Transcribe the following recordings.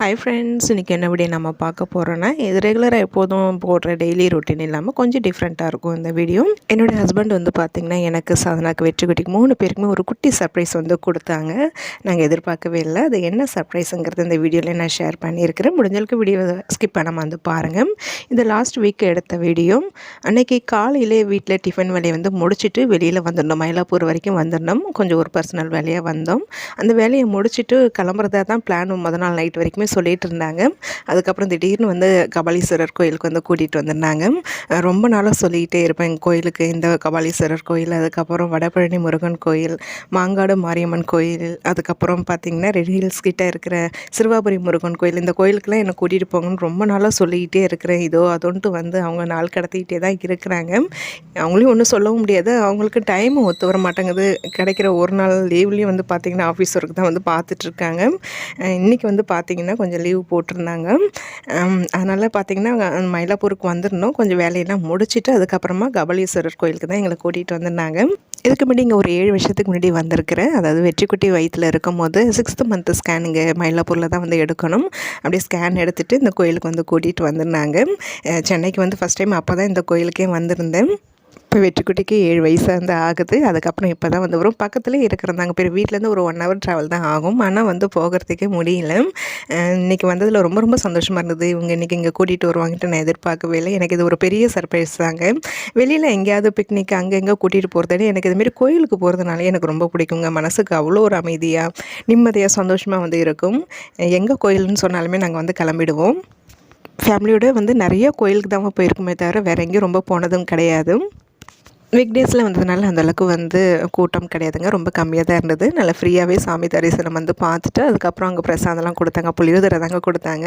Hi friends இன்றைக்கி என்ன video நம்ம பார்க்க போகிறோன்னா இது ரெகுலராக எப்போதும் போடுற டெய்லி ரொட்டீன் இல்லாமல் கொஞ்சம் டிஃப்ரெண்ட்டாக இருக்கும் இந்த வீடியோ என்னுடைய ஹஸ்பண்ட் வந்து பார்த்திங்கன்னா எனக்கு சாதனாக்கு வெற்றி குட்டிக்கு மூணு பேருக்குமே ஒரு குட்டி சர்ப்ரைஸ் வந்து கொடுத்தாங்க. நாங்கள் எதிர்பார்க்கவே இல்லை. அது என்ன சர்ப்ரைஸுங்கிறது இந்த வீடியோவில் நான் ஷேர் பண்ணியிருக்கிறேன். முடிஞ்சளவுக்கு வீடியோ ஸ்கிப் பண்ணாமல் வந்து பாருங்கள் இந்த லாஸ்ட் வீக் எடுத்த வீடியோ அன்றைக்கி காலையிலே வீட்டில் டிஃபன் வேலையை வந்து முடிச்சுட்டு வெளியில் வந்துடணும் மயிலாப்பூர் வரைக்கும் வந்துடணும் கொஞ்சம் ஒரு பர்சனல் வேலையாக வந்தோம். அந்த வேலையை முடிச்சுட்டு கிளம்புறதா தான் பிளான் முத நாள் நைட் வரைக்குமே சொல்லிட்டு இருந்தாங்க அதுக்கப்புறம் திடீர்னு வந்து கபாலீஸ்வரர் கோயிலுக்கு வந்து கூட்டிகிட்டு வந்திருந்தாங்க. ரொம்ப நாளாக சொல்லிக்கிட்டே இருப்பேன் எங்கள் கோயிலுக்கு இந்த கபாலீஸ்வரர் கோயில் அதுக்கப்புறம் வடபழனி முருகன் கோயில் மாங்காடு மாரியம்மன் கோயில் அதுக்கப்புறம் பார்த்திங்கன்னா ரெட் ஹில்ஸ் கிட்டே இருக்கிற சிறுவாபுரி முருகன் கோயில் இந்த கோயிலுக்கெல்லாம் என்னை கூட்டிகிட்டு போங்கன்னு ரொம்ப நாளாக சொல்லிக்கிட்டே இருக்கிறேன். இதோ அதோன்ட்டு வந்து அவங்க நாள் கடத்திக்கிட்டே தான் இருக்கிறாங்க. அவங்களையும் ஒன்றும் சொல்லவும் முடியாது. அவங்களுக்கு டைம் ஒத்து வர மாட்டேங்குது. கிடைக்கிற ஒரு நாள் லீவ்லேயும் வந்து பார்த்திங்கன்னா ஆஃபீஸ் ஒர்க் தான் வந்து பார்த்துட்ருக்காங்க இன்றைக்கி வந்து பார்த்திங்கன்னா கொஞ்சம் லீவ் போட்டிருந்தாங்க. அதனால் பார்த்திங்கன்னா மயிலாப்பூருக்கு வந்திருந்தோம். கொஞ்சம் வேலையெல்லாம் முடிச்சுட்டு அதுக்கப்புறமா கபலீஸ்வரர் கோயிலுக்கு தான் எங்களை கூட்டிகிட்டு வந்திருந்தாங்க. இதுக்கு முன்னாடி இங்கே ஒரு ஏழு வருஷத்துக்கு முன்னாடி வந்திருக்கிறேன். அதாவது வெற்றிக்குட்டி வயிற்றில் இருக்கும் போது சிக்ஸ்த்து மந்த்து ஸ்கேன் இங்கே மயிலாப்பூரில் தான் வந்து எடுக்கணும். அப்படியே ஸ்கேன் எடுத்துகிட்டு இந்த கோயிலுக்கு வந்து கூட்டிகிட்டு வந்திருந்தாங்க. சென்னைக்கு வந்து ஃபஸ்ட் டைம் அப்போ தான் இந்த கோயிலுக்கே வந்திருந்தேன். இப்போ வெற்றிக்குட்டிக்கு ஏழு வயசாக இருந்து ஆகுது. அதுக்கப்புறம் இப்போ தான் வந்து வரும். பக்கத்துலேயே இருக்கிறதாங்க பேர் வீட்டிலேருந்து ஒரு ஒன் ஹவர் ட்ராவல் தான் ஆகும். ஆனால் வந்து போகிறதுக்கே முடியல. இன்றைக்கி இன்னைக்கு வந்ததில் ரொம்ப ரொம்ப சந்தோஷமாக இருந்தது. இவங்க இன்றைக்கி இங்கே கூட்டிகிட்டு வருவாங்கன்ட்டு நான் எதிர்பார்க்கவே இல்லை. எனக்கு இது ஒரு பெரிய சர்ப்ரைஸ் தாங்க. வெளியில் எங்கேயாவது பிக்னிக் அங்கே எங்கே கூட்டிகிட்டு போகிறதே எனக்கு இதுமாரி கோயிலுக்கு போகிறதுனால எனக்கு ரொம்ப பிடிக்குங்க. மனசுக்கு அவ்வளோ ஒரு அமைதியாக நிம்மதியாக சந்தோஷமாக வந்து இருக்கும். எங்கே கோயில்னு சொன்னாலுமே நாங்கள் வந்து கிளம்பிடுவோம். ஃபேமிலியோட வந்து நிறைய கோயிலுக்கு தான் போயிருக்குமே தவிர வேறு எங்கேயும் ரொம்ப போனதும் கிடையாது. வீக் டேஸில் வந்ததுனால அந்தளவுக்கு வந்து கூட்டம் கிடையாதுங்க. ரொம்ப கம்மியாக தான் இருந்தது. நல்லா ஃப்ரீயாகவே சாமி தரிசனம் வந்து பார்த்துட்டு அதுக்கப்புறம் அங்கே பிரசாதம்லாம் கொடுத்தாங்க. புளியோதரை தாங்க கொடுத்தாங்க.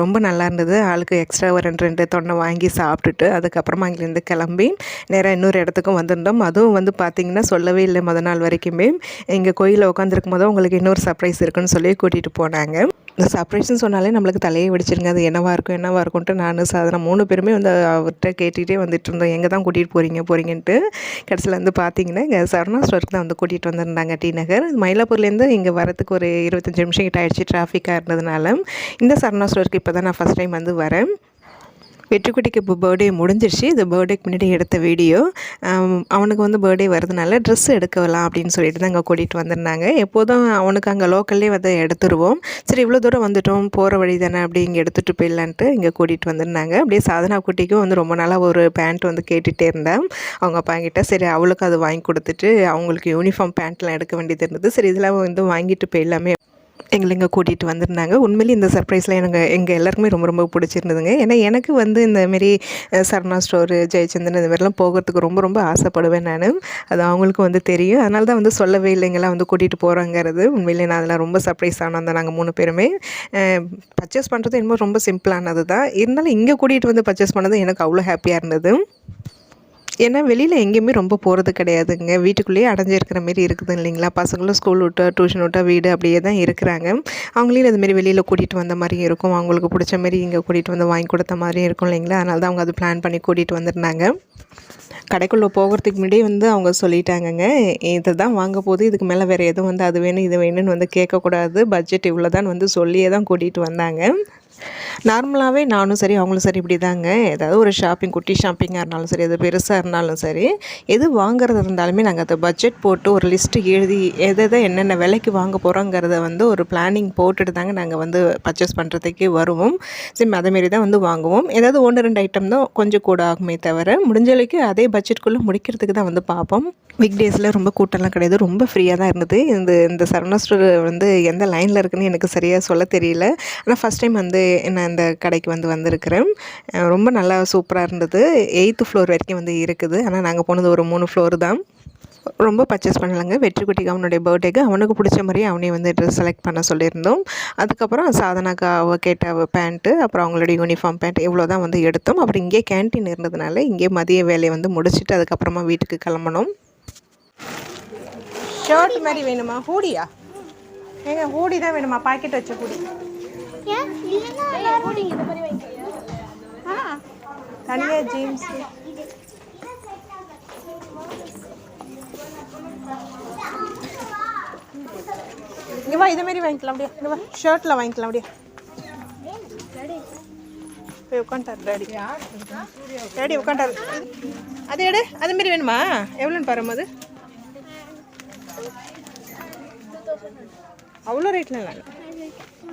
ரொம்ப நல்லா இருந்தது. ஆளுக்கு எக்ஸ்ட்ரா ஒரு ரெண்டு ரெண்டு தொண்டை வாங்கி சாப்பிட்டுட்டு அதுக்கப்புறமா அங்கேருந்து கிளம்பி நேராக இன்னொரு இடத்துக்கும் வந்திருந்தோம். அதுவும் வந்து பார்த்திங்கன்னா சொல்லவே இல்லை முத நாள் வரைக்குமே. எங்கள் கோயிலில் உட்காந்துருக்கும் போது உங்களுக்கு இன்னொரு சர்ப்ரைஸ் இருக்குன்னு சொல்லி கூட்டிகிட்டு போனாங்க. இந்த சர்ப்ரைஸ்னு சொன்னாலே நம்மளுக்கு தலையை வெடிச்சிருங்க. அது என்னவாக இருக்கும் என்னவாக இருக்கும்ன்ட்டு நான் சாதனை மூணு பேருமே வந்து அவர்கிட்ட கேட்டுகிட்டே வந்துட்டு இருந்தோம். எங்கே தான் கூட்டிகிட்டு போகிறீங்க போகிறீங்கன்ட்டு கடைசியில் வந்து பார்த்தீங்கன்னா இங்கே சரணா ஸ்டோருக்கு தான் வந்து கூட்டிகிட்டு வந்திருந்தாங்க டி நகர். மயிலாப்பூர்லேருந்து இங்கே வரத்துக்கு ஒரு இருபத்தஞ்சி நிமிஷம் கிட்ட ஆயிடுச்சு டிராஃபிக்காக இருந்ததுனால. இந்த சரணா ஸ்டோருக்கு இப்போ தான் நான் ஃபஸ்ட் டைம் வந்து வரேன். வெற்றிக்குட்டிக்கு இப்போ பர்த்டே முடிஞ்சிருச்சு. இது பர்த்டேக்கு முன்னாடி எடுத்த வீடியோ அவனுக்கு வந்து பர்த்டே வரதுனால ட்ரெஸ் எடுக்கலாம் அப்படின்னு சொல்லிட்டு தான் அங்கே கூட்டிகிட்டு வந்திருந்தாங்க. எப்போதும் அவனுக்கு அங்கே லோக்கல்லே வந்து எடுத்துருவோம். சரி இவ்வளோ தூரம் வந்துட்டோம் போகிற வழி தானே அப்படி இங்கே எடுத்துகிட்டு போயிடலான்ட்டு இங்கே கூட்டிகிட்டு வந்திருந்தாங்க. அப்படியே சாதனா குட்டிக்கும் வந்து ரொம்ப நாளாக ஒரு பேண்ட் வந்து கேட்டுகிட்டே இருந்தேன். அவங்க அப்பா கிட்ட சரி அவளுக்கு அது வாங்கி கொடுத்துட்டு அவங்களுக்கு யூனிஃபார்ம் பேண்ட்லாம் எடுக்க வேண்டியது இருந்தது. சரி இதெல்லாம் வந்து வாங்கிட்டு போயிடலாமே எங்களை இங்கே கூட்டிகிட்டு வந்திருந்தாங்க. உண்மையிலேயே இந்த சர்ப்ரைஸில் எனக்கு எங்கள் எல்லாருக்குமே ரொம்ப ரொம்ப பிடிச்சிருந்ததுங்க. ஏன்னா எனக்கு வந்து இந்தமாரி சரணா ஸ்டோரு ஜெயச்சந்திரன் இந்த மாதிரிலாம் போகிறதுக்கு ரொம்ப ரொம்ப ஆசைப்படுவேன் நான். அது அவங்களுக்கும் வந்து தெரியும். அதனால தான் வந்து சொல்லவே இல்லைங்களாம் வந்து கூட்டிகிட்டு போகிறோங்கிறது உண்மையிலே நான் அதெல்லாம் ரொம்ப சர்ப்ரைஸ் ஆனோம் நாங்கள் மூணு பேருமே. பர்ச்சேஸ் பண்ணுறது என்னமோ ரொம்ப சிம்பிளானது தான். இருந்தாலும் இங்கே கூட்டிகிட்டு வந்து பர்ச்சேஸ் பண்ணது எனக்கு அவ்வளோ ஹாப்பியாக இருந்தது. ஏன்னா வெளியில் எங்கேயுமே ரொம்ப போகிறது கிடையாதுங்க. வீட்டுக்குள்ளேயே அடைஞ்சிருக்கிற மாரி இருக்குது இல்லைங்களா? பசங்களும் ஸ்கூல் விட்டா டியூஷன் விட்டா வீடு அப்படியே தான் இருக்கிறாங்க. அவங்களையும் அதுமாரி வெளியில் கூட்டிகிட்டு வந்த மாதிரியும் இருக்கும். அவங்களுக்கு பிடிச்ச மாரி இங்கே கூட்டிகிட்டு வந்து வாங்கி கொடுத்த மாதிரியும் இருக்கும் இல்லைங்களா? அதனால தான் அவங்க அது பிளான் பண்ணி கூட்டிகிட்டு வந்திருந்தாங்க. கடைக்குள்ளே போகிறதுக்கு முன்னாடியே வந்து அவங்க சொல்லிட்டாங்கங்க இதை தான் வாங்க போகுது. இதுக்கு மேலே வேறு எதுவும் வந்து அது வேணும் இது வேணும்னு வந்து கேட்கக்கூடாது. பட்ஜெட் இவ்வளோ தான் வந்து சொல்லியே தான் கூட்டிகிட்டு வந்தாங்க. நார்மலாகவே நானும் சரி அவங்களும் சரி இப்படி தாங்க ஏதாவது ஒரு ஷாப்பிங் குட்டி ஷாப்பிங்காக இருந்தாலும் சரி எது பெருசாக இருந்தாலும் சரி எது வாங்குறது இருந்தாலுமே நாங்கள் அதை பட்ஜெட் போட்டு ஒரு லிஸ்ட்டு எழுதி எதை எதை என்னென்ன விலைக்கு வாங்க போகிறோங்கிறத வந்து ஒரு பிளானிங் போட்டுட்டு தாங்க நாங்கள் வந்து பர்ச்சேஸ் பண்ணுறதுக்கே வருவோம். சரி அதேமாரி தான் வந்து வாங்குவோம். ஏதாவது ஒன்று ரெண்டு ஐட்டம் தான் கொஞ்சம் கூட ஆகுமே தவிர முடிஞ்ச அதே பட்ஜெட்குள்ளே முடிக்கிறதுக்கு தான் வந்து பார்ப்போம் வீக் டேஸில் ரொம்ப கூட்டம்லாம் கிடையாது ரொம்ப ஃப்ரீயாக தான் இருந்தது. இந்த இந்த சரவணா ஸ்டோர் வந்து எந்த லைனில் இருக்குன்னு எனக்கு சரியாக சொல்ல தெரியல. ஆனால் ஃபஸ்ட் டைம் வந்து நான் இந்த கடைக்கு வந்து வந்திருக்கிறேன். ரொம்ப நல்லா சூப்பராக இருந்தது. எயித்து ஃப்ளோர் வரைக்கும் வந்து இருக்குது. ஆனால் நாங்கள் போனது ஒரு மூணு ஃப்ளோர் தான். ரொம்ப பர்ச்சேஸ் பண்ணலைங்க. வெற்றிக்குட்டிக்கு அவனுடைய பர்த்டேக்கு அவனுக்கு பிடிச்ச மாதிரி அவனே வந்து ட்ரெஸ் செலக்ட் பண்ண சொல்லியிருந்தோம். அதுக்கப்புறம் சாதனாக்கு அவ கேட்ட பேண்ட்டு அப்புறம் அவங்களுடைய யூனிஃபார்ம் பேண்ட் இவ்வளோ தான் வந்து எடுத்தோம். அப்புறம் இங்கே கேன்டீன் இருந்ததுனால இங்கே மதிய வேலையை வந்து முடிச்சுட்டு அதுக்கப்புறமா வீட்டுக்கு கிளம்பணும். ஷர்ட் மாதிரி வேணுமா? ஹூடியா ஏங்க ஹூடி தான் வேணுமா? பாக்கெட் வச்ச ஹூடி தனியா ஜீன்ஸ். இங்கே வா இதே மாதிரி வாங்கிக்கலாம் அப்படியே. இங்கே வா ஷர்ட்டில் வாங்கிக்கலாம் அப்படியே. போய் உட்காந்துட்டார் டேடி டேடி உட்காண்டாரு அது எடு அது மாரி வேணுமா? எவ்வளோன்னு பாருமா அது. அவ்வளோ ரேட்டில் இல்லை.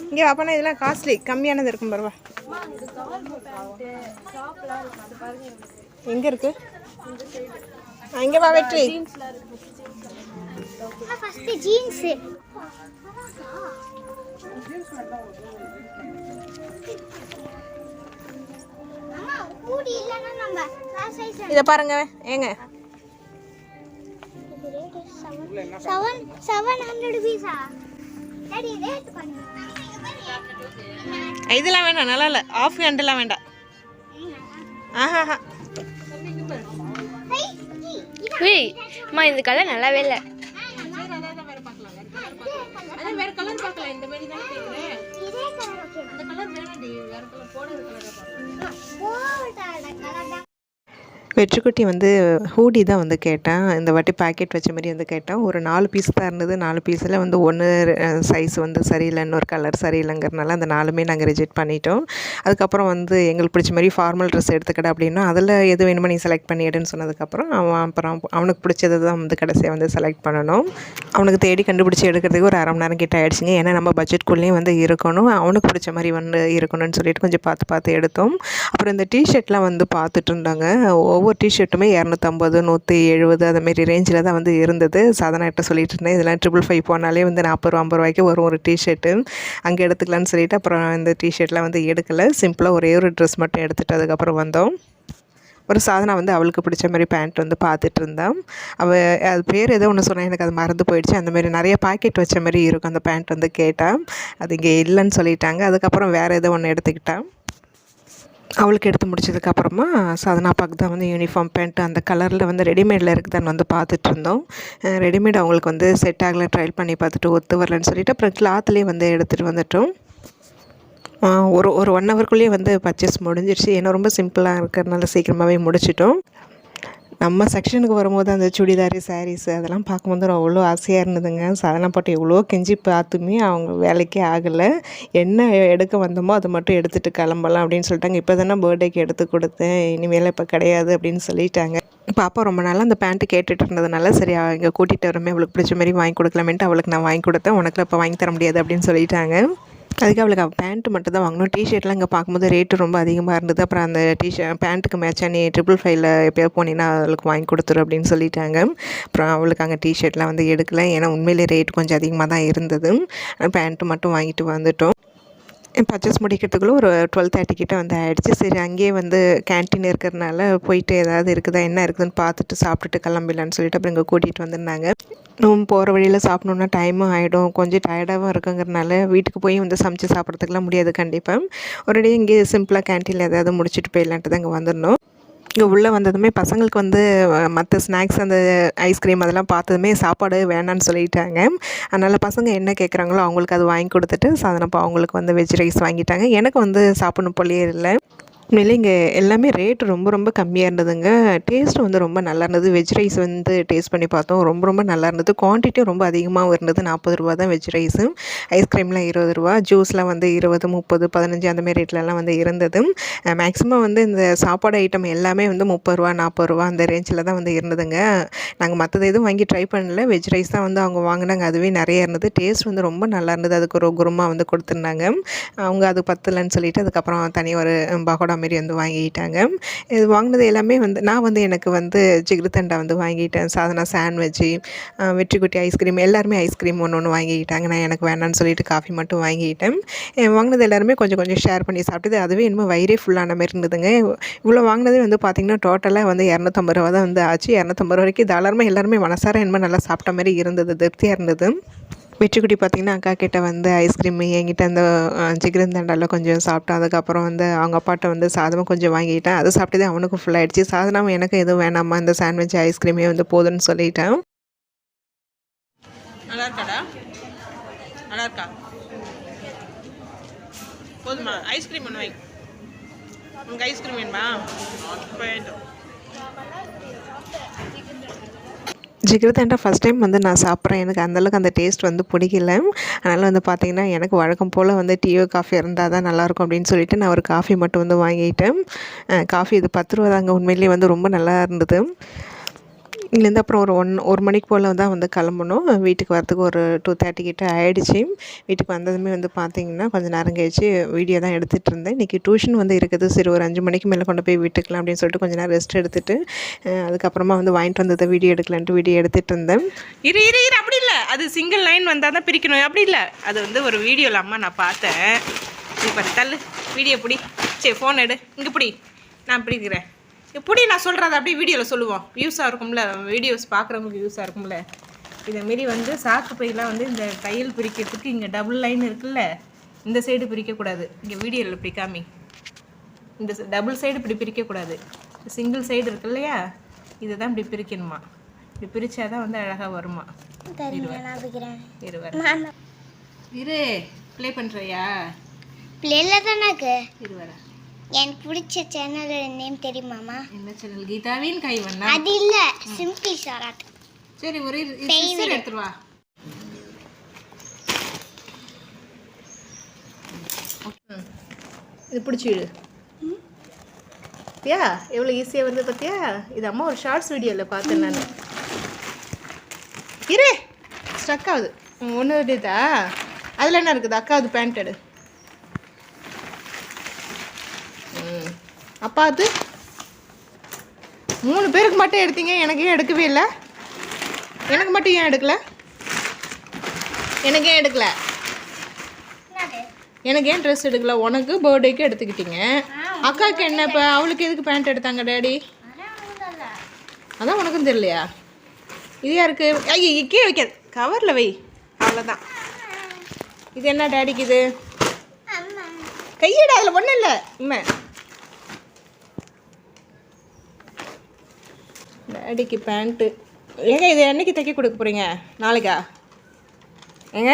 இங்கே அப்போனா இதெல்லாம் காஸ்ட்லி கம்மியானது இருக்கும் பரவா எங்கே இருக்கு? இங்கே வா வெற்றி. ஃபர்ஸ்ட் இதை பாருங்க ஏங்க. செவன் செவன் ஹண்ட்ரட் பீஸா டாடி ரேட் பண்ணு இதெல்லாம் வேண்டாம் நல்லா இல்லை. ஆஃப் ஹேண்டெல்லாம் வேண்டாம். ஆஹாஹா. ஏய் அம்மா இந்த கலர் நல்லாவே இல்லை. வெற்றிக்குட்டி வந்து ஹூடி தான் வந்து கேட்டேன். இந்த வாட்டி பேக்கெட் வச்ச மாதிரி வந்து கேட்டேன். ஒரு நாலு பீஸ் தான் இருந்தது. நாலு பீஸில் வந்து ஒன்று சைஸ் வந்து சரியில்லை இன்னொரு கலர் சரியில்லைங்கிறனால அந்த நாலுமே நாங்கள் ரிஜெக்ட் பண்ணிட்டோம். அதுக்கப்புறம் வந்து எங்களுக்கு பிடிச்ச மாதிரி ஃபார்மல் ட்ரெஸ் எடுத்துக்கிட அப்படின்னா அதில் எது வேணுமோ நீ செலக்ட் பண்ணிடுன்னு சொன்னதுக்கப்புறம் அவன் அப்புறம் அவனுக்கு பிடிச்சதை தான் வந்து கடைசியாக வந்து செலக்ட் பண்ணணும். அவனுக்கு தேடி கண்டுபிடிச்சி எடுக்கிறதுக்கு ஒரு அரை மணி நேரம் கிட்ட ஆயிடுச்சுங்க. ஏன்னா நம்ம பட்ஜெட்குள்ளேயும் வந்து இருக்கணும். அவனுக்கு பிடிச்ச மாதிரி வந்து இருக்கணும்னு சொல்லிட்டு கொஞ்சம் பார்த்து பார்த்து எடுத்தோம். அப்புறம் இந்த டிஷர்ட்லாம் வந்து பார்த்துட்டு இருந்தாங்க. ஒவ்வொரு டிஷர்ட்டுமே இரநூத்தம்பது நூற்றி எழுபது அதுமாரி ரேஞ்சில் தான் வந்து இருந்தது. சாதனாட்ட சொல்லிட்டு இருந்தேன். இதெல்லாம் ட்ரிபிள் ஃபைவ் போனாலே வந்து நாற்பது ரூபா ஐம்பது ரூபாய்க்கு வரும் ஒரு டிஷர்ட்டு அங்கே எடுத்துக்கலான்னு சொல்லிட்டு அப்புறம் இந்த டிஷர்ட்லாம் வந்து எடுக்கலை. சிம்பிளாக ஒரே ஒரு ட்ரெஸ் மட்டும் எடுத்துட்டு அதுக்கப்புறம் வந்தோம். ஒரு சாதனா வந்து அவளுக்கு பிடிச்ச மாதிரி பேண்ட் வந்து பார்த்துட்டு இருந்தான். அவள் அது பேர் ஏதோ ஒன்று சொன்னால் எனக்கு அது மறந்து போயிடுச்சு. அந்த மாதிரி நிறைய பாக்கெட் வச்ச மாதிரி இருக்கும் அந்த பேண்ட் வந்து கேட்டால் அது இங்கே இல்லைன்னு சொல்லிட்டாங்க. அதுக்கப்புறம் வேறு ஏதோ ஒன்று எடுத்துக்கிட்டான். அவளுக்கு எடுத்து முடிச்சதுக்கப்புறமா சாதனா பாக்கு தான் வந்து யூனிஃபார்ம் பேண்ட் அந்த கலரில் வந்து ரெடிமேடில் இருக்குதான்னு வந்து பார்த்துட்டு இருந்தோம். ரெடிமேட் அவங்களுக்கு வந்து செட் ஆகலை ட்ரையல் பண்ணி பார்த்துட்டு ஒத்து வரலன்னு சொல்லிட்டு அப்புறம் கிளாத்லேயே வந்து எடுத்துகிட்டு வந்துட்டோம். ஒரு ஒரு ஒன் ஹவருக்குள்ளேயே வந்து பர்ச்சேஸ் முடிஞ்சிருச்சு. ஏன்னா ரொம்ப சிம்பிளாக இருக்கிறதுனால சீக்கிரமாகவே முடிச்சிட்டோம். நம்ம செக்ஷனுக்கு வரும்போது அந்த சுடிதார் சாரீஸ் அதெல்லாம் பார்க்கும்போது அவ்வளோ ஆசையாக இருந்ததுங்க. சாதனை போட்டு எவ்வளோ கெஞ்சி பார்த்துமே அவங்க வேலைக்கே ஆகலை. என்ன எடுக்க வந்தோமோ அதை மட்டும் எடுத்துகிட்டு கிளம்பலாம் அப்படின்னு சொல்லிட்டாங்க. இப்போ தானே பர்த்டேக்கு எடுத்து கொடுத்தேன். இனிமேல் இப்போ கிடையாது அப்படின்னு சொல்லிட்டாங்க. பாப்பா ரொம்ப நாளாக அந்த பேண்ட்டு கேட்டுட்டு இருந்ததுனால சரி இங்கே கூட்டிகிட்டு வரமே அவளுக்கு பிடிச்ச மாதிரி வாங்கி கொடுக்கலாமேன்ட்டு அவளுக்கு நான் வாங்கி கொடுத்தேன். உனக்கு இப்போ வாங்கி தர முடியாது அப்படின்னு சொல்லிட்டாங்க. அதுக்கு அவளுக்கு பேண்ட்டு மட்டும் தான் வாங்கணும். டிஷர்ட்லாம் இங்கே பார்க்கும்போது ரேட்டு ரொம்ப அதிகமாக இருந்தது. அப்புறம் அந்த டிஷர்ட் பேண்ட்டுக்கு மேட்சாக நீ ட்ரிபிள் ஃபைவ்ல எப்போயாவது போனீங்கன்னா அவளுக்கு வாங்கி கொடுத்துரு அப்படின்னு சொல்லிட்டாங்க. அப்புறம் அவளுக்கு அங்கே டிஷர்ட்லாம் வந்து எடுக்கல. ஏன்னா உண்மையிலே ரேட் கொஞ்சம் அதிகமாக தான் இருந்தது பேண்ட்டு மட்டும் வாங்கிட்டு வந்துட்டோம். பர்ச்சேஸ் முடிக்கிறதுக்குள்ளே ஒரு டுவெல் தேர்ட்டி கிட்ட வந்து ஆயிடுச்சு. சரி அங்கேயே வந்து கேன்டீன் இருக்கிறதுனால போயிட்டு ஏதாவது இருக்குதா என்ன இருக்குதுன்னு பார்த்துட்டு சாப்பிட்டுட்டு கிளம்பிடலான்னு சொல்லிட்டு அப்புறம் இங்கே கூட்டிகிட்டு வந்திருந்தாங்க. நம்ம போகிற வழியில் சாப்பிட்ணுன்னா டைமும் ஆகிடும் கொஞ்சம் டயர்டாகவும் இருக்குங்கிறனால வீட்டுக்கு போய் வந்து சமைச்சு சாப்பிட்றதுக்குலாம் முடியாது கண்டிப்பாக ஒரேடியே இங்கே சிம்பிளாக கேன்டீனில் ஏதாவது முடிச்சுட்டு போயிடலான்ட்டு தான் இங்கே வந்திருந்தோம். இங்கே உள்ளே வந்ததுமே பசங்களுக்கு வந்து மற்ற ஸ்நாக்ஸ் அந்த ஐஸ்கிரீம் அதெல்லாம் பார்த்ததுமே சாப்பாடு வேணான்னு சொல்லிட்டாங்க. அதனால் பசங்க என்ன கேட்குறாங்களோ அவங்களுக்கு அது வாங்கி கொடுத்துட்டு சாதனப்பா அவங்களுக்கு வந்து வெஜ் ரைஸ் வாங்கிட்டாங்க. எனக்கு வந்து சாப்பிடணும் போலயே இல்லை. உண்மையிலே இங்கே எல்லாமே ரேட் ரொம்ப ரொம்ப கம்மியாக இருந்ததுங்க. டேஸ்ட் வந்து ரொம்ப நல்லா இருந்தது. வெஜ் ரைஸ் வந்து டேஸ்ட் பண்ணி பார்த்தோம். ரொம்ப ரொம்ப நல்லா இருந்தது. குவான்டிட்டியும் ரொம்ப அதிகமாகவும் இருந்தது. நாற்பது ரூபா தான் வெஜ் ரைஸும் ஐஸ்கிரீம்லாம் இருபது ரூபா. ஜூஸ்லாம் வந்து இருபது முப்பது பதினஞ்சு அந்த மாதிரி ரேட்லலாம் வந்து இருந்தது. மேக்ஸிமம் வந்து இந்த சாப்பாடு ஐட்டம் எல்லாமே வந்து முப்பது ரூபா நாற்பது ரூபா அந்த ரேஞ்சில் தான் வந்து இருந்ததுங்க. நாங்கள் மற்றது எதுவும் வாங்கி ட்ரை பண்ணல. வெஜ் ரைஸ் தான் வந்து அவங்க வாங்கினாங்க. அதுவே நிறைய இருந்தது. டேஸ்ட் வந்து ரொம்ப நல்லா இருந்தது. அதுக்கு ஒரு குருமா வந்து கொடுத்துருந்தாங்க. அவங்க அது பத்தலைன்னு சொல்லிட்டு அதுக்கப்புறம் தனி ஒரு பகோடா மாரி வந்து வாங்கிக்கிட்டாங்க. இது வாங்கினது எல்லாமே வந்து நான் வந்து எனக்கு வந்து ஜிகிருத்தண்டா வந்து வாங்கிட்டேன். சாதனா சாண்ட்விட்சு வெற்றிக்குட்டி ஐஸ்கிரீம் எல்லாருமே ஐஸ்கிரீம் ஒன்று ஒன்று வாங்கிக்கிட்டாங்க. நான் எனக்கு வேணான்னு சொல்லிட்டு காஃபி மட்டும் வாங்கிக்கிட்டேன் வாங்கினது எல்லாருமே கொஞ்சம் கொஞ்சம் ஷேர் பண்ணி சாப்பிட்டது. அதுவே இன்னும் வயிறே ஃபுல்லான மாதிரி இருந்ததுங்க. இவ்வளோ வாங்கினதே வந்து பார்த்திங்கன்னா டோட்டலாக வந்து இரநூத்தம்பது ரூபா தான் வந்து ஆச்சு. இரநூத்தம்பது ரூபா வரைக்கும் தாராளமாக எல்லாருமே மனசார என்னமோ நல்லா சாப்பிட்ட மாதிரி இருந்தது திருப்தியாக இருந்தது. வெற்றிக்குட்டி பார்த்திங்கன்னா அக்கா கிட்ட வந்து ஐஸ்கிரீம் என்கிட்ட அந்த ஜிகிரந்தண்டாவில் கொஞ்சம் சாப்பிட்டேன் அதுக்கப்புறம் வந்து அவங்க அப்பாட்ட வந்து சாதமும் கொஞ்சம் வாங்கிட்டேன் அது சாப்பிட்டதே அவனுக்கும் ஃபுல் ஆயிடுச்சு. சாதனாவும் எனக்கு எதுவும் வேணாமா? இந்த சாண்ட்விச் ஐஸ்கிரீமே வந்து போதும்னு சொல்லிட்டேன். நல்லா இருக்காடா நல்லா இருக்கா போதுமா ஐஸ்கிரீம் ஒன்று வாங்கி உனக்கு ஐஸ்கிரீம் வேணுமா? ஜிகிருதாண்டா ஃபஸ்ட் டைம் வந்து நான் சாப்பிட்றேன். எனக்கு அந்தளவுக்கு அந்த டேஸ்ட் வந்து பிடிக்கல. அதனால் வந்து பார்த்திங்கன்னா எனக்கு வழக்கம் போல் வந்து டீயோ காஃபி இருந்தால் தான் நல்லாயிருக்கும் அப்படின்னு சொல்லிட்டு நான் ஒரு காஃபி மட்டும் வந்து வாங்கிட்டேன். காஃபி இது பத்து ரூபா தாங்க. உண்மையிலேயே வந்து ரொம்ப நல்லா இருந்தது. இங்கேருந்து அப்புறம் ஒரு ஒன் ஒரு மணிக்கு போல் தான் வந்து கிளம்பணும். வீட்டுக்கு வரதுக்கு ஒரு டூ தேர்ட்டி கிட்ட ஆகிடுச்சி வீட்டுக்கு வந்ததுமே வந்து பார்த்திங்கன்னா கொஞ்சம் நேரம் கழிச்சு வீடியோ தான் எடுத்துகிட்டு இருந்தேன். இன்றைக்கி டியூஷன் வந்து இருக்குது. சரி ஒரு அஞ்சு மணிக்கு மேலே கொண்டு போய் விட்டுக்கலாம் அப்படின்னு சொல்லிட்டு கொஞ்சம் நேரம் ரெஸ்ட் எடுத்துகிட்டு அதுக்கப்புறமா வந்து வாங்கிட்டு வந்ததை வீடியோ எடுக்கலான்ட்டு வீடியோ எடுத்துகிட்டு இருந்தேன். இரு இரு இரு அப்படி இல்லை. அது சிங்கிள் லைன் வந்தால் தான் பிரிக்கணும். அப்படி இல்லை. அது வந்து ஒரு வீடியோ இல்லாமல் நான் பார்த்தேன். இப்போ தள்ளு. வீடியோ பிடி. சரி ஃபோன் எடு. இங்கே பிடி. நான் பிடிக்கிறேன். இப்படி நான் சொல்கிறது அப்படியே வீடியோவில் சொல்லுவோம். யூஸாக இருக்கும்ல வீடியோஸ் பார்க்குறவங்களுக்கு யூஸாக இருக்கும்ல. இதை மாரி வந்து சாக்கு பையெல்லாம் வந்து இந்த தையல் பிரிக்கிறதுக்கு இங்கே டபுள் லைன் இருக்குல்ல இந்த சைடு பிரிக்கக்கூடாது. இங்கே வீடியோவில் இப்படி காமி. இந்த டபுள் சைடு இப்படி பிரிக்கக்கூடாது. சிங்கிள் சைடு இருக்கு இல்லையா இதை தான் இப்படி பிரிக்கணுமா? இப்படி பிரித்தா தான் வந்து அழகாக வருமா? இரு ப்ளே பண்ணுறியா பிள்ளைல தானாக்கு இருவர? எனக்கு பிடிச்ச சேனலோட நேம் தெரியுமாமா என்ன சேனல் கீதாவின் கைவண்ணா? அது இல்ல சிம்பிள் ஷாராட் சரி ஒரு சிஸ்டர் எடுத்துட்டு வா. இது பிடிச்சிடு பார்த்தியா எவ்வளோ ஈஸியாக வருது பார்த்தியா இது அம்மா ஒரு ஷார்ட்ஸ் வீடியோவில் பார்த்தேன் நான். இரு ஸ்டக் ஆகுது. ஒன்று இதா அதில் என்ன இருக்குது? அக்கா அது பேண்ட் எடு ம். அப்பா அது. மூணு பேருக்கு மட்டும் எடுத்தீங்க எனக்கு ஏன் எடுக்கவே இல்லை. எனக்கு மட்டும் ஏன் எடுக்கல? எனக்கு ஏன் எடுக்கல? எனக்கு ஏன் ட்ரெஸ் எடுக்கல? உனக்கு பர்த்டேக்கு எடுத்துக்கிட்டீங்க. அக்காவுக்கு என்ன இப்போ? அவளுக்கு எதுக்கு பேண்ட் எடுத்தாங்க டேடி அதான் உனக்கும் தெரியலையா? இது யாருக்கு? ஐயோ கீழே வைக்காது. கவரில் வை. அவ்வளோதான் இது என்ன டேடிக்கு இது? கையடா அதில் ஒன்றும் இல்லை. இம்மே. டேடிக்கு பேண்ட்டு. ஏங்க இது என்னைக்கு தைக்க கொடுக்க போகிறீங்க நாளைக்கா? ஏங்க?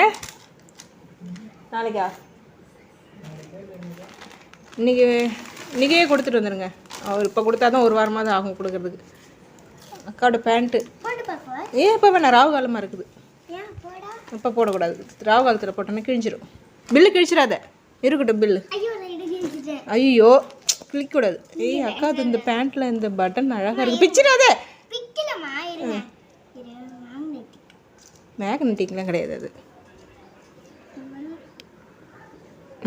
நாளைக்கா? இன்னைக்கு இன்றைக்கே கொடுத்துட்டு வந்துடுங்க அவர் இப்போ கொடுத்தா தான் ஒரு வாரமாக தான் ஆகும் கொடுக்கறதுக்கு. அக்காவோட பேண்ட்டு. ஏன் இப்போ வேணா ராவு காலமாக இருக்குது. இப்போ போடக்கூடாது. ராவு காலத்தில் போட்டோன்னா கிழிஞ்சிரும். பில்லு கிழிச்சிடாத. இருக்கட்டும் பில்லு. ஐயோ கிளிக்கூடாது ஏய் அக்கா அது இந்த பேண்ட்டில் இந்த பட்டன் அழகாக இருக்குது பிச்சிடாத பிக்கலமா இருங்க இரு மேக்னெட்டிக் மேக்னெட்டிக்லாம் கிடையாது அது.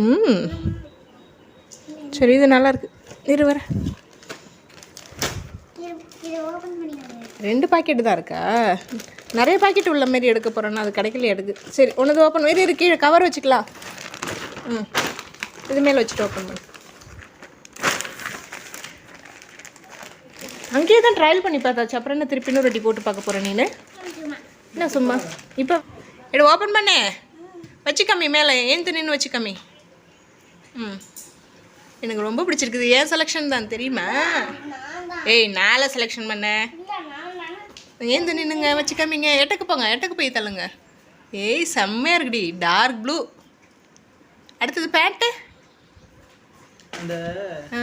ம். சரி இது நல்லா இருக்கு இரு வர. ரெண்டு பாக்கெட்டு தான் இருக்கா? நிறைய பாக்கெட் உள்ள மாரி எடுக்க போகிறேன்னா அது கிடைக்கல எடுக்கு சரி ஒன்று ஓப்பன் வேறு இரு கீழே கவர் வச்சுக்கலாம். ம். இது மேலே வச்சுட்டு ஓப்பன் பண்ணு. அங்கேயே தான் ட்ரையல் பண்ணி பார்த்தாச்சு. அப்புறம் என்ன திருப்பி இன்னொரு ரெட்டி போட்டு பார்க்க போகிறேன் நீனு? என்ன சும்மா? இப்போ எடு ஓப்பன் பண்ணு. வச்சு கம்மி மேலே. ஏன் நின்று வச்சு கம்மி ம். எனக்கு ரொம்ப பிடிச்சிருக்குது. ஏன் செலெக்ஷன் தான் தெரியுமா? ஏய் நாளை செலெக்ஷன் பண்ண. ஏன் நின்னுங்க வச்சு கம்மிங்க எட்டக்கு போங்க எட்டக்கு போய் தள்ளுங்க. ஏய் செம்மையாக இருக்குடி. டார்க் ப்ளூ அடுத்தது பேண்ட்டு ஆ.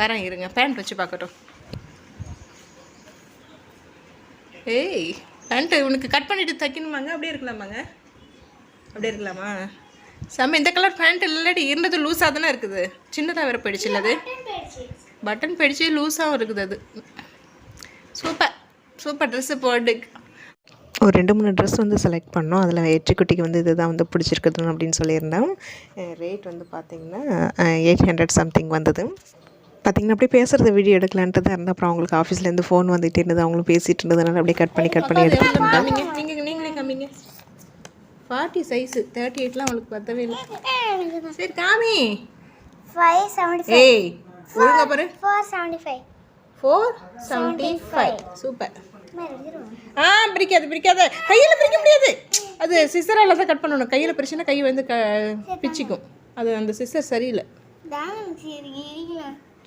வரேன் இருங்க பேண்ட் வச்சு பார்க்கட்டும். ஏய் பேண்ட்டு உனக்கு கட் பண்ணிட்டு தைக்கணுமாங்க? அப்படியே இருக்கலாமாங்க? அப்படியே இருக்கலாமா? செம்ம இந்த கலர் பேண்ட் இல்லடி இருந்தது லூஸாக தானே இருக்குது. சின்னதாக வேறு போயிடுச்சு அது? பட்டன் போயிடுச்சு லூஸாகவும் இருக்குது அது. சூப்பர் சூப்பர் ட்ரெஸ்ஸு போட்டு ஒரு ரெண்டு மூணு ட்ரெஸ் வந்து செலக்ட் பண்ணோம். அதில் வெற்றிக்குட்டிக்கு வந்து இதுதான் வந்து பிடிச்சிருக்குது அப்படின்னு சொல்லியிருந்தேன் ரேட் வந்து பார்த்திங்கன்னா எயிட் ஹண்ட்ரட் சம்திங் வந்தது. பார்த்திங்கன்னா அப்படியே பேசுகிறது வீடியோ எடுக்கலான்ட்டு தான் இருந்தேன். அப்புறம் அவங்களுக்கு ஆஃபீஸ்லேருந்து ஃபோன் வந்துகிட்டே இருந்தது. அவங்களும் பேசிகிட்டு இருந்ததுனால அப்படியே கட் பண்ணி கட் பண்ணி எடுத்துகிட்டு இருந்தேன் காமிங்க நீங்கள் நீங்களே காமிங்க. ஃபார்ட்டி சைஸு தேர்ட்டி எயிட்லாம் அவளுக்கு பத்தவே இல்லை. சரி காமி. ஃபைவ் செவன்டி ஃபைவ் ஏய் ஒழுங்கா பாரு. Four seventy five four seventy five super ஆ பிரிக்காது பிரிக்காத. கையில் பிரிக்க முடியாது. அது சிசரால தான் கட் பண்ணணும். கையில் பிரிச்சுன்னா கை வந்து க பிச்சிக்கும். அது அந்த சிசர் சரியில்லை.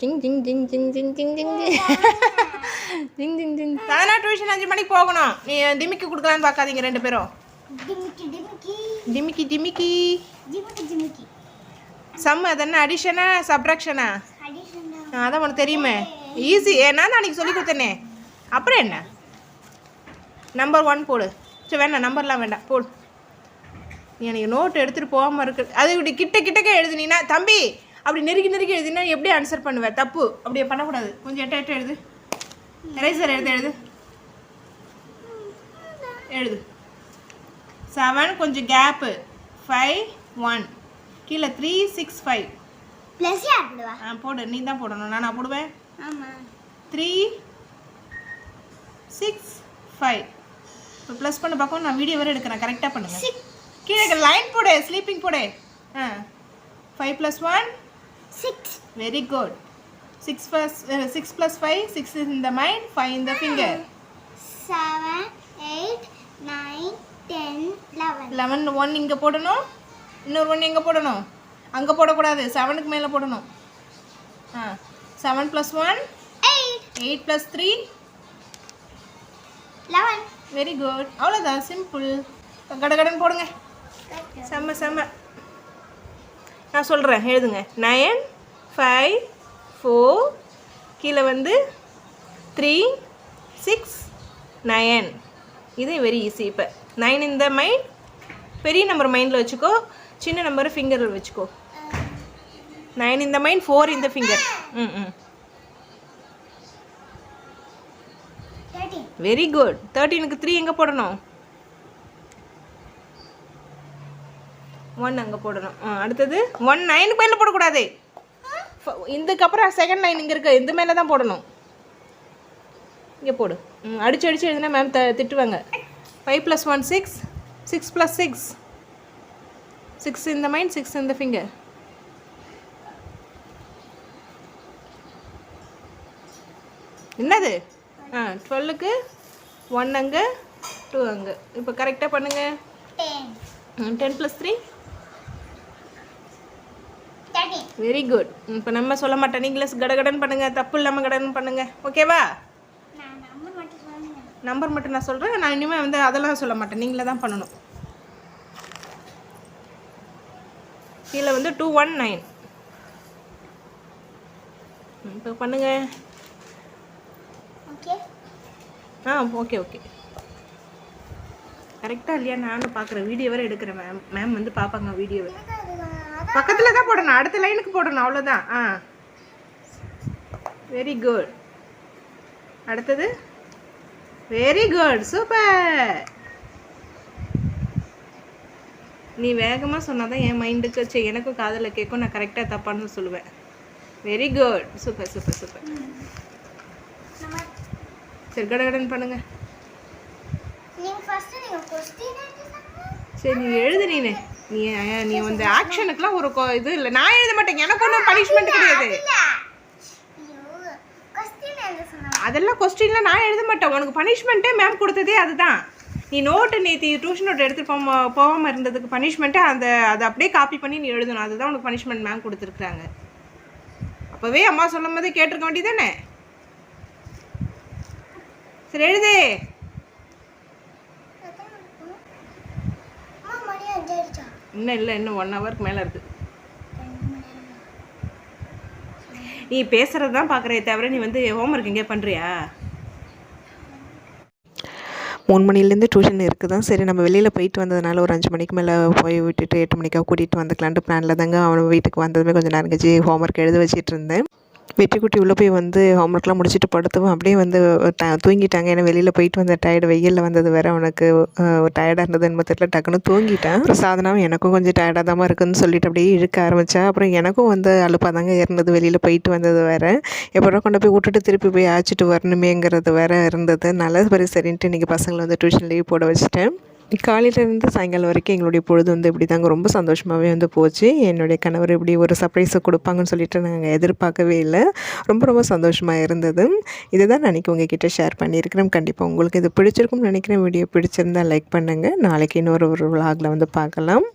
ஜிங் ஜிங் ஜிங் ஜிங் ஜிங் ஜிங் ஜிங் ஜிங். ஜிங் ஜிங் சாதனா டியூஷன் அஞ்சு மணிக்கு போகணும். நீ டிமிக்கி கொடுக்கலான்னு பார்க்காதீங்க ரெண்டு பேரும். டிமிக்கி டிமிக்கி. டிமிக்கி சம் அது என்ன அடிஷனா சப்ராக்ஷனா அதான் உனக்கு தெரியுமே. ஈஸி நான் தான் அன்றைக்கி சொல்லி கொடுத்தேனே. அப்புறம் என்ன? நம்பர் ஒன் போடு. சரி வேணாம் நம்பர்லாம் வேண்டாம். போடு. நீ எனக்கு நோட் எடுத்துகிட்டு போகாமல் இருக்கு அது இப்படி கிட்ட கிட்டக்க எழுதுனீன்னா தம்பி அப்படி நெருக்கி நெருக்கி எழுதினா எப்படி ஆன்சர் பண்ணுவேன் தப்பு. அப்படியே பண்ணக்கூடாது. கொஞ்சம் எட்ட எட்ட எழுது. எரேசர் எழுது எழுது. எழுது. செவன் கொஞ்சம் கேப்பு ஃபைவ் ஒன் கீழே த்ரீ சிக்ஸ் ஃபைவ் ப்ளஸ் ஆ போடு. நீ தான் போடணும். நான் நான் போடுவேன். ஆமாம் த்ரீ சிக்ஸ் ஃபைவ் இப்போ ப்ளஸ் பண்ண பார்க்கும் நான் வீடியோ வரை எடுக்கிறேன். கரெக்டாக பண்ணுங்க. கீழே லைன் போடு. ஸ்லீப்பிங் போடு. ஆ. Five plus one six very good six plus six plus five six in the mind five in the finger seven eight nine ten eleven eleven one இங்கே போடணும். இன்னொரு ஒன் எங்கே போடணும்? அங்கே போடக்கூடாது. செவனுக்கு மேலே போடணும். ஆ seven plus one eight eight plus three eleven very good அவ்வளோதான் சிம்பிள் கடகடன் போடுங்க. செம்ம செம்ம. நான் சொல்கிறேன் எழுதுங்க. நயன் ஃபைவ் ஃபோர் கீழே வந்து த்ரீ சிக்ஸ் நயன் இது வெரி ஈஸி இப்போ. நைன் இந்த மைண்ட் பெரிய நம்பர் மைண்டில் வச்சுக்கோ சின்ன நம்பர் ஃபிங்கரில் வச்சுக்கோ. நைன் இந்த மைண்ட் ஃபோர் இந்த ஃபிங்கர் ம் ம். வெரி குட் தேர்ட்டீனுக்கு த்ரீ எங்கே போடணும்? ஒன் அங்கே போடணும். ஆ அடுத்தது ஒன் நைனுக்கு மேலே போடக்கூடாது. இதுக்கப்புறம் செகண்ட் லைன் இங்கே இருக்கு. இந்த மேலே தான் போடணும். இங்கே போடு. ம் அடிச்சு அடிச்சு எழுதுனா மேம் த திட்டுவாங்க. Five plus one six six plus six six இந்த மைண்ட் சிக்ஸ் இந்த ஃபிங்கர் என்னது? ஆ டுவெல்லுக்கு ஒன் அங்கே டூ அங்கே. இப்போ கரெக்டாக பண்ணுங்கள் ten plus three very good இப்போ நம்ம சொல்ல மாட்டோம். நீங்களே கடகடன் பண்ணுங்கள் தப்பு இல்லாமல் கடகடன் பண்ணுங்கள் ஓகேவா நம்பர் மட்டும் நான் சொல்கிறேன் நான் இனிமேல் வந்து அதெல்லாம் சொல்ல மாட்டேன். நீங்களே தான் பண்ணணும். கீழே வந்து டூ ஒன் நைன் இப்போ பண்ணுங்கள் ஓகே ஆ ஓகே ஓகே கரெக்டாக இல்லையா? நானும் பார்க்குறேன். வீடியோ வரை எடுக்கிறேன் மேம் மேம் வந்து பார்ப்பாங்க வீடியோவை பக்கத்தில் தான் போடணும். அடுத்த லைனுக்கு போடணும். அவ்வளோதான் ஆ. வெரி குட் அடுத்தது? வெரி குட் சூப்பர் நீ வேகமாக சொன்னால் தான் என் மைண்டுக்கு சரி எனக்கும் காதில் கேட்கும். நான் கரெக்டாக தப்பான்னு சொல்லுவேன். Very good super super super சரி கடகடன் பண்ணுங்க. நீங்கள் ஃபஸ்ட்டு நீங்கள் கொஸ்டின் சரி நீ எழுது நீனு நீ நீ வந்து ஆக்ஷனுக்குலாம் ஒரு இது இல்லை. நான் எழுத மாட்டேன். எனக்கு ஒன்றும் பனிஷ்மெண்ட் கிடையாது. அதெல்லாம் கொஸ்டின்லாம் நான் எழுத மாட்டேன். உனக்கு பனிஷ்மெண்ட்டே மேம் கொடுத்ததே அதுதான். நீ நோட்டு நேற்று டியூஷன் நோட் எடுத்துட்டு போகாம போகாமல் இருந்ததுக்கு பனிஷ்மெண்ட்டு அந்த அதை அப்படியே காப்பி பண்ணி நீ எழுதணும். அதுதான் உனக்கு பனிஷ்மெண்ட் மேம் கொடுத்துருக்குறாங்க. அப்போவே அம்மா சொல்லும் போதே கேட்டிருக்க வேண்டியதானே சரி எழுதே அம்மா மணி அஞ்சாயிடுச்சா இன்னும் இல்லை இன்னும் ஒன் ஹவருக்கு மேலே இருக்குது நீ பேசுகிறது தான் பார்க்குறே தவிர நீ வந்து ஹோம்ஒர்க் எங்கேயா பண்ணுறியா மூணு மணிலேருந்து டியூஷன் இருக்குது தான் சரி நம்ம வெளியில் போயிட்டு வந்ததுனால ஒரு அஞ்சு மணிக்கு மேலே போய் விட்டுட்டு எட்டு மணிக்காக கூட்டிகிட்டு வந்துக்கலான்ட்டு பிளானில் தாங்க அவன் வீட்டுக்கு வந்ததுமே கொஞ்சம் நேரம் கழிச்சு ஹோம்ஒர்க் எழுத வச்சிட்டு இருந்தேன். வெற்றிக்குட்டி உள்ளே போய் வந்து ஹோம்ஒர்க்லாம் முடிச்சுட்டு படுத்துவோம் அப்படியே வந்து ட- தூங்கிட்டாங்க. ஏன்னா வெளியில் போயிட்டு வந்த டயர்டு வெயிலில் வந்தது வேற அவனுக்கு டயர்டாக இருந்தது என்ன தெரியல டக்குன்னு தூங்கிட்டேன். அப்புறம் சாதனாவும் எனக்கும் கொஞ்சம் டயர்டாக தான் இருக்குன்னு சொல்லிட்டு அப்படியே இழுக்க ஆரம்பித்தேன் அப்புறம் எனக்கும் வந்து அழுப்பாக தாங்க இருந்தது வெளியில் போயிட்டு வந்தது வேறு. எப்போ கொண்டு போய் விட்டுட்டு திருப்பி போய் அழைச்சிட்டு வரணுமேங்கிறது வேற இருந்தது. நல்ல சரி சரின்ட்டு இன்றைக்கி பசங்களை வந்து டியூஷன் லீவ் போட வச்சுட்டேன். காலையிலேருந்து சாயங்காலம் வரைக்கும் எங்களுடைய பொழுது வந்து இப்படி தாங்க ரொம்ப சந்தோஷமாகவே வந்து போச்சு. என்னுடைய கணவர் இப்படி ஒரு சர்ப்ரைஸை கொடுப்பாங்கன்னு சொல்லிட்டு நாங்கள் எதிர்பார்க்கவே இல்லை. ரொம்ப ரொம்ப சந்தோஷமாக இருந்தது. இதை தான் அன்றைக்கி உங்ககிட்ட ஷேர் பண்ணியிருக்கிறேன். கண்டிப்பாக உங்களுக்கு இது பிடிச்சிருக்கும்னு நினைக்கிறேன். வீடியோ பிடிச்சிருந்தா லைக் பண்ணுங்கள் நாளைக்கு இன்னொரு ஒரு vlogல வந்து பார்க்கலாம்.